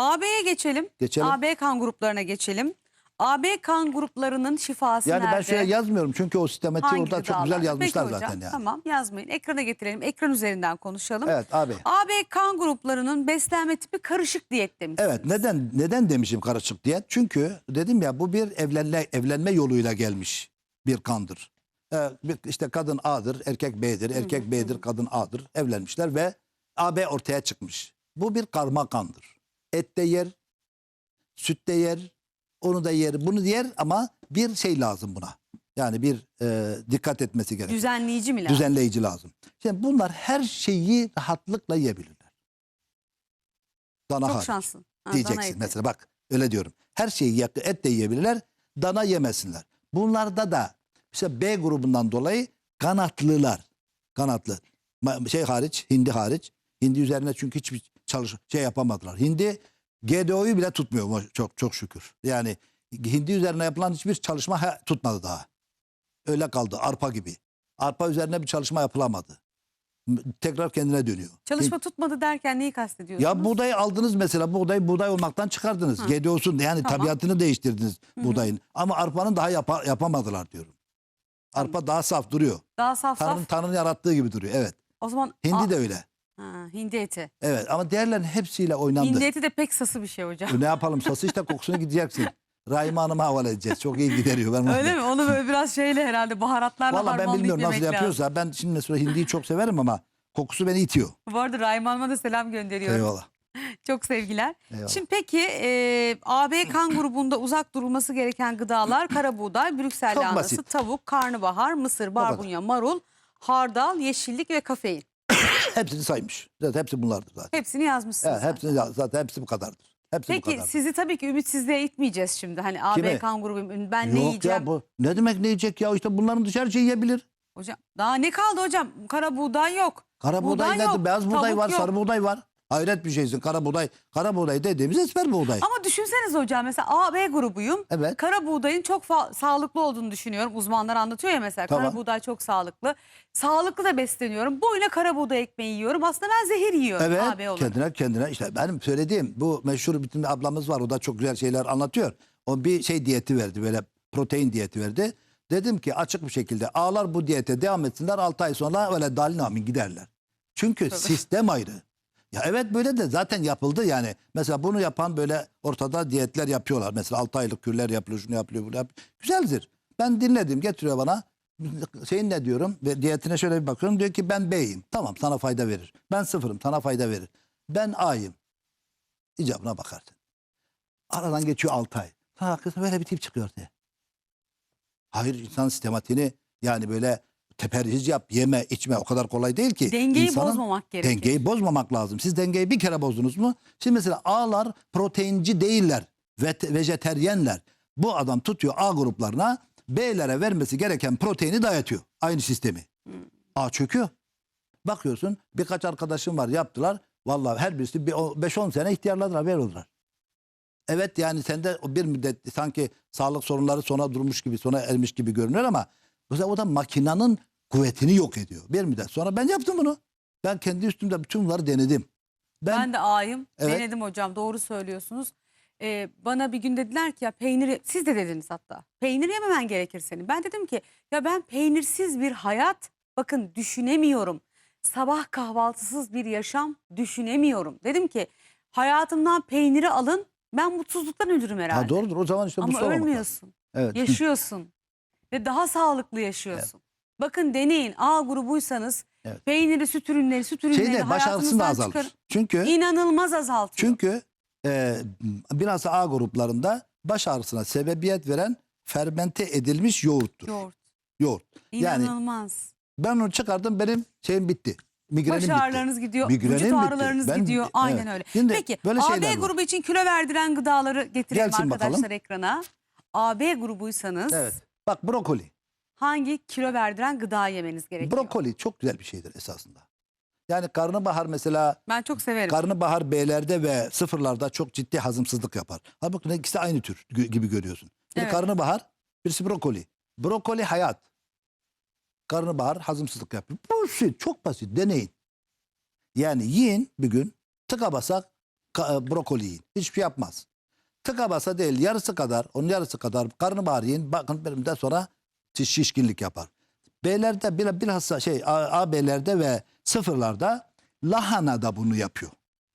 AB'ye geçelim. Geçelim. AB kan gruplarına geçelim. AB kan gruplarının şifası Yani nerede? ben şöyle yazmıyorum çünkü o sistematiği Hangi orada çok güzel yazmışlar Peki hocam, zaten yani. Tamam yazmayın. Ekrana getirelim. Ekran üzerinden konuşalım. Evet abi. AB kan gruplarının beslenme tipi karışık diyet demişsiniz. Evet neden neden demişim karışık diyet? Çünkü dedim ya bu bir evlenme evlenme yoluyla gelmiş bir kandır. Ee, bir- işte kadın A'dır, erkek B'dir, erkek B'dir, kadın A'dır. Evlenmişler ve AB ortaya çıkmış. Bu bir karma kandır. Et de yer, süt de yer, onu da yer, bunu yer ama bir şey lazım buna. Yani bir e, dikkat etmesi gerekiyor. Düzenleyici mi lazım? Düzenleyici lazım. Şimdi bunlar her şeyi rahatlıkla yiyebilirler. Dana Çok hariç şanslısın. Ha, dana diyeceksin eti. mesela bak öyle diyorum. Her şeyi yak- et de yiyebilirler, dana yemesinler. Bunlarda da işte B grubundan dolayı kanatlılar. Kanatlı. Ma- Şey hariç, hindi hariç. Hindi üzerine çünkü hiçbir çalış şey yapamadılar. Hindi GDO'yu bile tutmuyor mu- çok çok şükür. Yani hindi üzerine yapılan hiçbir çalışma ha- tutmadı daha. Öyle kaldı arpa gibi. Arpa üzerine bir çalışma yapılamadı. Tekrar kendine dönüyor. Çalışma tutmadı derken neyi kastediyorsunuz? Ya buğdayı aldınız mesela buğdayı buğday olmaktan çıkardınız. Hı. GDO'sun yani Tamam. tabiatını değiştirdiniz Hı hı. buğdayın. Ama arpanın daha yapa- yapamadılar diyorum. Arpa daha saf duruyor. Daha saf Tanrı'nın, saf. Tanrı'nın yarattığı gibi duruyor. Evet. O zaman Hindi de öyle. Ha, hindi eti. Evet ama diğerlerin hepsiyle oynandı. Hindi eti de pek sası bir şey hocam. Ne yapalım sası işte kokusunu gideceksin. Rahime Hanım'a havale edeceğiz. Çok iyi gideriyor. Ben Öyle mi? Onu böyle biraz şeyle herhalde baharatlarla Valla ben harmanlayıp bilmiyorum nasıl yemek yapıyorsa. Ben şimdi mesela hindiyi çok severim ama kokusu beni itiyor. lazım. Bu arada Rahim Hanım'a da selam gönderiyorum. Eyvallah. Çok sevgiler. Eyvallah. Şimdi peki e, AB kan grubunda uzak durulması gereken gıdalar karabuğday, Brüksel Çok lahanası, basit. tavuk, karnabahar, mısır, barbunya, marul, hardal, yeşillik ve kafein. Hepsini saymış. Zaten hepsi bunlardır zaten. Hepsini yazmışsınız. Evet, hepsini zaten hepsi bu kadardır. Hepsi bu Peki kadar. sizi tabii ki ümitsizliğe itmeyeceğiz şimdi. Hani AB Kimi? kan grubuyum ben ne Yok yiyeceğim? ya bu ne demek ne yiyecek ya işte bunların dışarı her şeyi yiyebilir. Hocam daha ne kaldı hocam? Kara buğday yok. Kara buğday, Buğday nedir? Beyaz buğday tavuk var, yok. sarı buğday var. Hayret bir şeysin. Kara buğday. Kara buğday dediğimiz esmer buğday. Ama düşünseniz hocam mesela AB grubuyum. Evet. Kara buğdayın çok sağlıklı olduğunu düşünüyorum. Uzmanlar anlatıyor ya mesela kara Tamam. buğday çok sağlıklı. Sağlıklı da besleniyorum. Boyuna kara buğday ekmeği yiyorum. Aslında ben zehir yiyorum Evet. AB olarak. Kendine kendine işte benim söylediğim bu meşhur bir ablamız var. O da çok güzel şeyler anlatıyor. O bir şey diyeti verdi böyle protein diyeti verdi. Dedim ki açık bir şekilde ağlar bu diyete devam etsinler 6 ay sonra öyle dalinamin giderler. Çünkü sistem ayrı. Ya evet böyle de zaten yapıldı yani. Mesela bunu yapan böyle ortada diyetler yapıyorlar. Mesela 6 aylık kürler yapılıyor, şunu yapılıyor, bunu yapılıyor. Güzeldir. Ben dinledim getiriyor bana. Şeyin ne diyorum ve diyetine şöyle bir bakıyorum. Diyor ki ben B'yim. Tamam sana fayda verir. Ben sıfırım sana fayda verir. Ben A'yım. İcabına bakarsın. Aradan geçiyor 6 ay. Sana kızım böyle bir tip çıkıyor diye. Hayır insan sistematiğini yani böyle teperhiz yap, yeme, içme o kadar kolay değil ki. Dengeyi İnsanın- bozmamak gerekir. Dengeyi bozmamak lazım. Siz dengeyi bir kere bozdunuz mu? Şimdi mesela A'lar proteinci değiller. Vet, vejeteryenler. Bu adam tutuyor A gruplarına B'lere vermesi gereken proteini dayatıyor. Aynı sistemi. A çöküyor. Bakıyorsun birkaç arkadaşım var yaptılar. Vallahi her birisi bir o- 5-10 sene ihtiyarladılar, oldular. Evet yani sende bir müddet sanki sağlık sorunları sona durmuş gibi, sona ermiş gibi görünüyor ama mesela o da makinanın kuvvetini yok ediyor. Bir müddet sonra ben yaptım bunu. Ben kendi üstümde bütün bunları denedim. Ben, Ben, de A'yım. Evet. Denedim hocam doğru söylüyorsunuz. Ee, bana bir gün dediler ki ya peyniri siz de dediniz hatta. Peynir yememen gerekir senin. Ben dedim ki ya ben peynirsiz bir hayat bakın düşünemiyorum. Sabah kahvaltısız bir yaşam düşünemiyorum. Dedim ki hayatımdan peyniri alın ben mutsuzluktan ölürüm herhalde. ha, doğrudur o zaman işte Ama lazım. ölmüyorsun. Evet. Yaşıyorsun. ve daha sağlıklı yaşıyorsun. Bakın deneyin A grubuysanız Evet. peyniri, süt ürünleri, süt ürünleri Şeyde baş ağrısı da hayatınızdan azalır. çıkarın. Çünkü İnanılmaz azaltıyor. çünkü e, biraz da A gruplarında baş ağrısına sebebiyet veren fermente edilmiş yoğurttur. Yoğurt. Yoğurt. Yani İnanılmaz. ben onu çıkardım benim şeyim bitti. Migrenim Baş bitti. ağrılarınız gidiyor, Migrenim vücut bitti. ağrılarınız Ben- gidiyor. Aynen evet. öyle. Şimdi Peki böyle AB şeyler var. grubu için kilo verdiren gıdaları getirelim Gelsin arkadaşlar bakalım. ekrana. AB grubuysanız Evet. Bak brokoli. Hangi kilo verdiren gıda yemeniz gerekiyor? Brokoli çok güzel bir şeydir esasında. Yani karnabahar mesela Ben çok severim. karnabahar B'lerde ve sıfırlarda çok ciddi hazımsızlık yapar. Halbuki ikisi aynı tür gibi görüyorsun. Bir Evet. karnabahar, birisi brokoli. Brokoli hayat. Karnabahar hazımsızlık yapıyor. Bu şey çok basit deneyin. Yani yiyin bir gün tıka basak ka- e, brokoli yiyin. Hiçbir şey yapmaz. Tıka basa değil yarısı kadar onun yarısı kadar karnabahar yiyin. Bakın benimden sonra şişkinlik yapar. B'lerde bir, bilhassa şey A, A B'lerde ve sıfırlarda lahana da bunu yapıyor.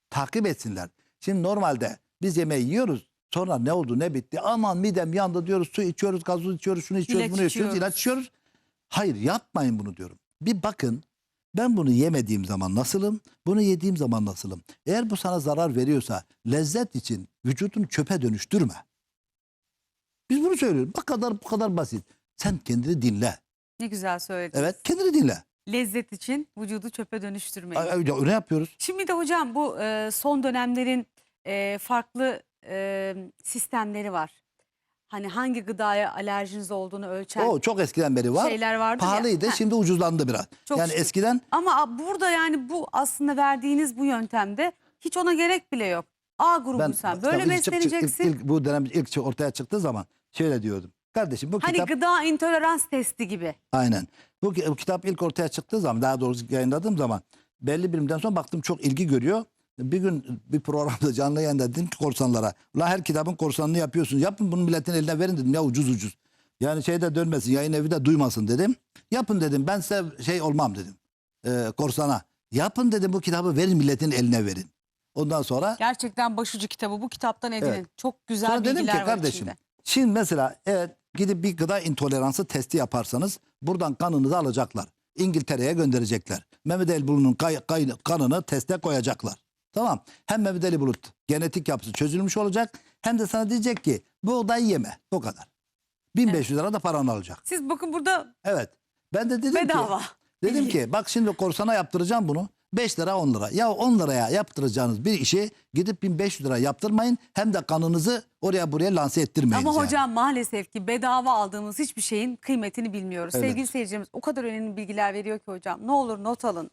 Takip etsinler. Şimdi normalde biz yemeği yiyoruz. Sonra ne oldu ne bitti aman midem yandı diyoruz su içiyoruz gazoz içiyoruz şunu içiyoruz İlaç bunu içiyoruz içiyoruz. ilaç içiyoruz. Hayır yapmayın bunu diyorum. Bir bakın ben bunu yemediğim zaman nasılım? Bunu yediğim zaman nasılım? Eğer bu sana zarar veriyorsa lezzet için vücudunu çöpe dönüştürme. Biz bunu söylüyoruz. Bu kadar bu kadar basit. Sen kendini dinle. Ne güzel söyledin. Evet kendini dinle. Lezzet için vücudu çöpe. Ay- ay, Öyle yapıyoruz. Şimdi de hocam bu e, son dönemlerin e, farklı e, sistemleri var. Hani hangi gıdaya alerjiniz olduğunu ölçen O çok eskiden beri var. şeyler vardı ya. Pahalıydı Heh. şimdi ucuzlandı biraz. Çok yani şükür. eskiden Ama burada yani bu aslında verdiğiniz bu yöntemde hiç ona gerek bile yok. A ben sen böyle tabii ilk çık- çık- besleneceksin. ilk- ilk bu dönem ilk ortaya çıktığı zaman şöyle diyordum. Kardeşim bu hani kitap gıda intolerans testi gibi. Aynen. Bu, bu kitap ilk ortaya çıktığı zaman daha doğrusu yayınladığım zaman belli birimden sonra baktım çok ilgi görüyor. Bir gün bir programda canlı yayında dedim ki korsanlara. La her kitabın korsanını yapıyorsun. Yapın bunu milletin eline verin dedim ya ucuz ucuz. Yani şeyde dönmesin yayın evi de duymasın dedim. Yapın dedim ben size şey olmam dedim. Ee, korsana. Yapın dedim bu kitabı verin milletin eline verin. Ondan sonra Gerçekten başucu kitabı bu kitaptan edinin. Evet. Çok güzel Sonra dedim bilgiler ki var kardeşim içinde. şimdi mesela eğer gidip bir gıda intoleransı testi yaparsanız buradan kanınızı alacaklar. İngiltere'ye gönderecekler. Mehmet Ali Bulut'un kay- kay- kanını teste koyacaklar. Tamam. Hem Mehmet Ali Bulut genetik yapısı çözülmüş olacak hem de sana diyecek ki buğday yeme. Bu kadar. 1500 lira da paranı alacak. Siz bakın burada Evet. Ben de dedim bedava. ki dedim ki bak şimdi korsana yaptıracağım bunu. 5 lira 10 lira. Ya 10 liraya yaptıracağınız bir işi gidip 1500 lira yaptırmayın. Hem de kanınızı oraya buraya lanse ettirmeyin. Ama hocam maalesef ki bedava aldığımız hiçbir şeyin kıymetini bilmiyoruz. Evet. Sevgili seyircilerimiz o kadar önemli bilgiler veriyor ki hocam. Ne olur not alın.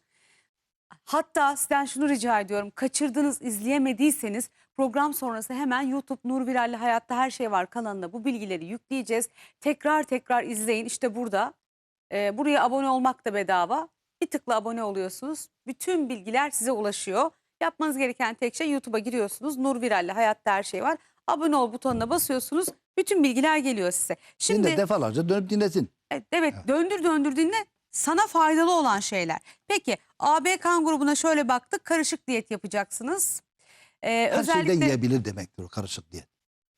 Hatta sizden şunu rica ediyorum. Kaçırdınız, izleyemediyseniz program sonrası hemen YouTube Nur Viral'le Hayatta Her Şey Var kanalına bu bilgileri yükleyeceğiz. Tekrar tekrar izleyin. İşte burada. Ee, buraya abone olmak da bedava. Bir tıkla abone oluyorsunuz. Bütün bilgiler size ulaşıyor. Yapmanız gereken tek şey YouTube'a giriyorsunuz. Nur Viral'le Hayatta Her Şey Var. Abone ol butonuna basıyorsunuz. Bütün bilgiler geliyor size. Şimdi Şimdi defalarca dönüp dinlesin. Evet, evet döndür döndür dinle sana faydalı olan şeyler. Peki AB kan grubuna şöyle baktık karışık diyet yapacaksınız. Ee, Her özellikle şeyden yiyebilir demektir o karışık diye.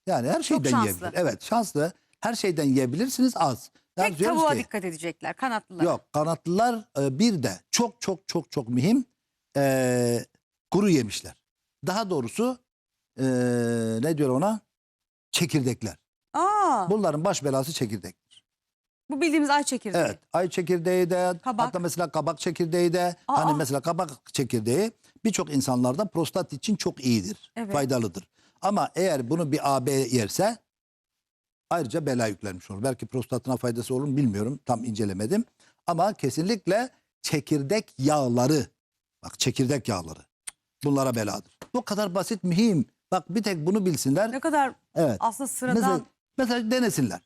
Yani her şeyden şanslı. yiyebilir. Evet şanslı. Her şeyden yiyebilirsiniz az. Yani tek tavuğa ki, dikkat edecekler kanatlılar. Yok kanatlılar e, bir de çok çok çok çok mühim e, kuru yemişler. Daha doğrusu e, ne diyor ona? Çekirdekler. Aa, bu, Bunların baş belası çekirdek. bildiğimiz ay çekirdeği. Evet. Ay çekirdeği de Kabak. hatta mesela kabak çekirdeği de Aa. hani mesela kabak çekirdeği birçok insanlarda prostat için çok iyidir. Evet. Faydalıdır. Ama eğer bunu bir AB yerse ayrıca bela yüklenmiş olur. Belki prostatına faydası olur mu bilmiyorum. Tam incelemedim. Ama kesinlikle çekirdek yağları bak çekirdek yağları bunlara beladır. Bu kadar basit mühim. Bak bir tek bunu bilsinler. Ne kadar Evet. aslında sıradan. Mesela, mesela denesinler.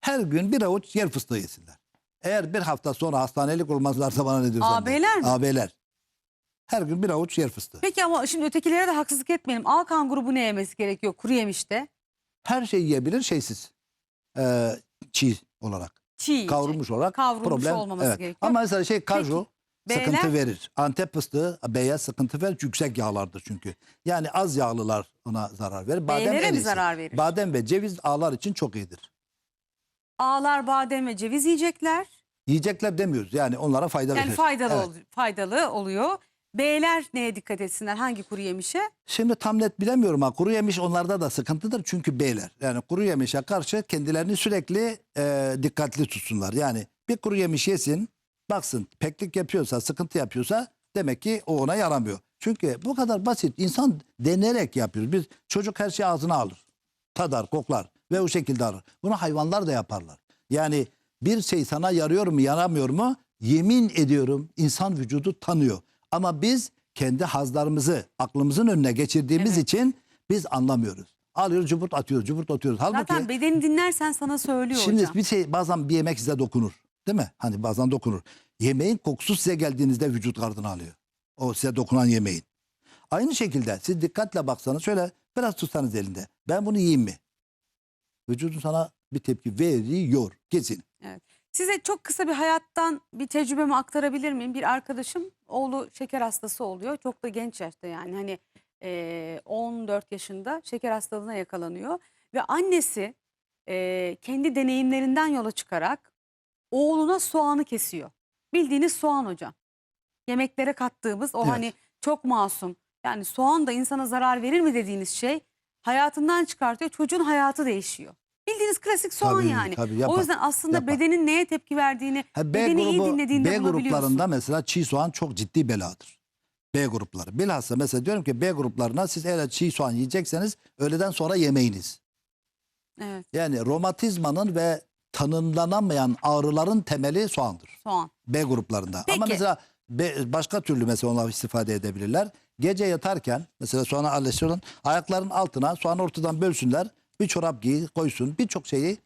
Her gün bir avuç yer fıstığı yesinler. Eğer bir hafta sonra hastanelik olmazlarsa bana ne diyorsan. de. AB'ler mi? AB'ler. Her gün bir avuç yer fıstığı. Peki ama şimdi ötekilere de haksızlık etmeyelim. A kan grubu ne yemesi gerekiyor kuru yemişte? Her şeyi yiyebilir şeysiz. Ee, çiğ olarak. Çiğ yiyecek. Kavrulmuş olarak. Kavrulmuş problem. olmaması evet. gerekiyor. Ama mesela şey kaju B'ler? sıkıntı verir. Antep fıstığı B'ye sıkıntı verir. Yüksek yağlardır çünkü. Yani az yağlılar ona zarar verir. Badem en mi iyisi. zarar verir? Badem ve ceviz ağlar için çok iyidir. A'lar badem ve ceviz yiyecekler. Yiyecekler demiyoruz. Yani onlara fayda Yani verir. faydalı Evet. ol- faydalı oluyor. B'ler neye dikkat etsinler? Hangi kuru yemişe? Şimdi tam net bilemiyorum ha kuru yemiş onlarda da sıkıntıdır çünkü beyler yani kuru yemişe karşı kendilerini sürekli e, dikkatli tutsunlar. Yani bir kuru yemiş yesin baksın peklik yapıyorsa sıkıntı yapıyorsa demek ki o ona yaramıyor. Çünkü bu kadar basit insan denerek yapıyor. Biz çocuk her şeyi ağzına alır tadar koklar ve o şekilde alır. Bunu hayvanlar da yaparlar. Yani bir şey sana yarıyor mu yaramıyor mu yemin ediyorum insan vücudu tanıyor. Ama biz kendi hazlarımızı aklımızın önüne geçirdiğimiz Evet. için biz anlamıyoruz. Alıyoruz cuburt atıyoruz cuburt atıyoruz. Halbuki Zaten bedeni dinlersen sana söylüyor şimdi hocam. bir şey bazen bir yemek size dokunur. Değil mi? Hani bazen dokunur. Yemeğin kokusu size geldiğinizde vücut gardını alıyor. O size dokunan yemeğin. Aynı şekilde siz dikkatle baksanız şöyle biraz tutsanız elinde. Ben bunu yiyeyim mi? Vücudun sana bir tepki veriyor. Kesin. Size çok kısa bir hayattan bir tecrübemi aktarabilir miyim? Bir arkadaşım oğlu şeker hastası oluyor. Çok da genç yaşta yani hani eee, 14 yaşında şeker hastalığına yakalanıyor. Ve annesi eee, kendi deneyimlerinden yola çıkarak oğluna soğanı kesiyor. Bildiğiniz soğan hocam. Yemeklere kattığımız o Evet. hani çok masum. Yani soğan da insana zarar verir mi dediğiniz şey hayatından çıkartıyor. Çocuğun hayatı değişiyor. Bildiğiniz klasik soğan Tabii, yani. tabii, o yapar, yüzden aslında yapar. bedenin neye tepki verdiğini, Ha, B bedeni iyi grubu dinlediğinde B gruplarında mesela çiğ soğan çok ciddi beladır. B grupları. Bilhassa mesela diyorum ki B gruplarına siz eğer çiğ soğan yiyecekseniz öğleden sonra yemeyiniz. Evet, Yani romatizmanın ve tanımlanamayan ağrıların temeli soğandır. soğan. B gruplarında. Ama Peki. mesela B- başka türlü mesela onlar istifade edebilirler. Gece yatarken mesela soğana alerjisi ayakların altına soğanı ortadan bölsünler. Bir çorap giy koysun. Birçok şeyi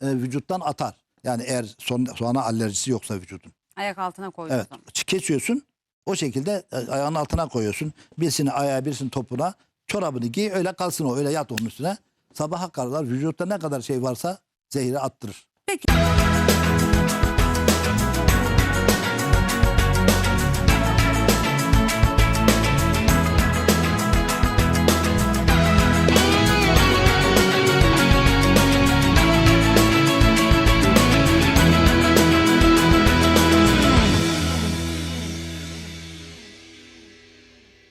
e, vücuttan atar. Yani eğer son, soğana alerjisi yoksa vücudun. Ayak altına koyduğu Evet. Kesiyorsun. O şekilde e, ayağının altına koyuyorsun. Birisini ayağa birisini topuna. Çorabını giy öyle kalsın o. Öyle yat onun üstüne. Sabaha kadar vücutta ne kadar şey varsa zehri attırır.